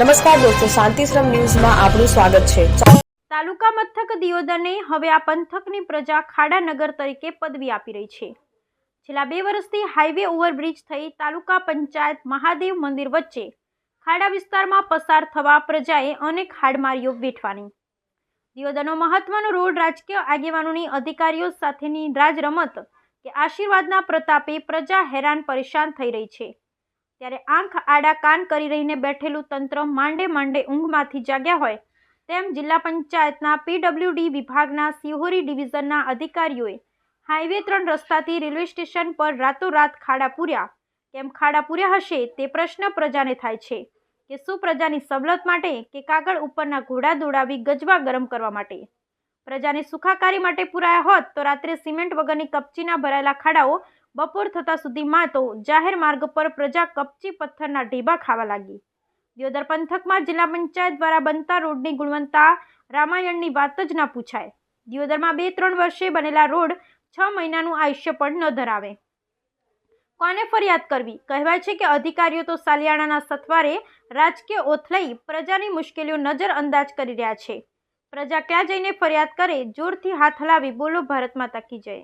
નમસ્કાર દોસ્તો, શાંતિશ્રમ ન્યૂઝમાં આપનું સ્વાગત છે. તાલુકા મથક દિયોદરને હવે આ પંથકની પ્રજા ખાડાનગર તરીકે પદવી આપી રહી છે. છેલ્લા બે વર્ષથી હાઈવે ઓવરબ્રિજ થઈ તાલુકા પંચાયત મહાદેવ મંદિર વચ્ચે ખાડા વિસ્તારમાં પસાર થવા પ્રજાએ અનેક હાડમારીઓ વેઠવાની. દિયોદરનો મહત્વનો રોડ રાજકીય આગેવાનોની અધિકારીઓ સાથેની રાજરમત કે આશીર્વાદના પ્રતાપે પ્રજા હેરાન પરેશાન થઈ રહી છે. ત્યારે આંખ આડા કાન કરી રહીને બેઠેલું તંત્ર માંડે માંડે ઊંઘમાંથી જાગ્યા હોય તેમ જિલ્લા પંચાયતના પીડબ્લ્યુડી વિભાગના સિહોરી ડિવિઝનના અધિકારીઓએ હાઈવે ત્રણ રસ્તાથી રેલવે સ્ટેશન પર રાતોરાત ખાડા પૂર્યા. કેમ ખાડા પૂર્યા હશે તે પ્રશ્ન પ્રજાને થાય છે કે શું પ્રજાની સવલત માટે કે કાગળ ઉપરના ઘોડા દોડાવી ગજવા ગરમ કરવા માટે? પ્રજાની સુખાકારી માટે પુરાયા હોત તો રાત્રે સિમેન્ટ વગરની કપચીના ભરાયેલા ખાડાઓ બપોર થતાં સુધીમાં તો જાહેર માર્ગ પર પ્રજા કપચી પથ્થરના ઢીબા ખાવા લાગી. દિયોદર પંથકમાં જિલ્લા પંચાયત દ્વારા બનતા રોડની ગુણવત્તા રામાયણની વાત જ ના પૂછાય. દિયોદરમાં બે ત્રણ વર્ષે બનેલા રોડ છ મહિનાનું આયુષ્ય પણ ન ધરાવે. કોને ફરિયાદ કરવી? કહેવાય છે કે અધિકારીઓ તો સાલિયાણાના સથવારે રાજકીય ઓથ લઈ પ્રજાની મુશ્કેલીઓ નજર અંદાજ કરી રહ્યા છે. પ્રજા ક્યાં જઈને ફરિયાદ કરે? જોરથી હાથ હલાવી બોલો ભારત માતા કી જય.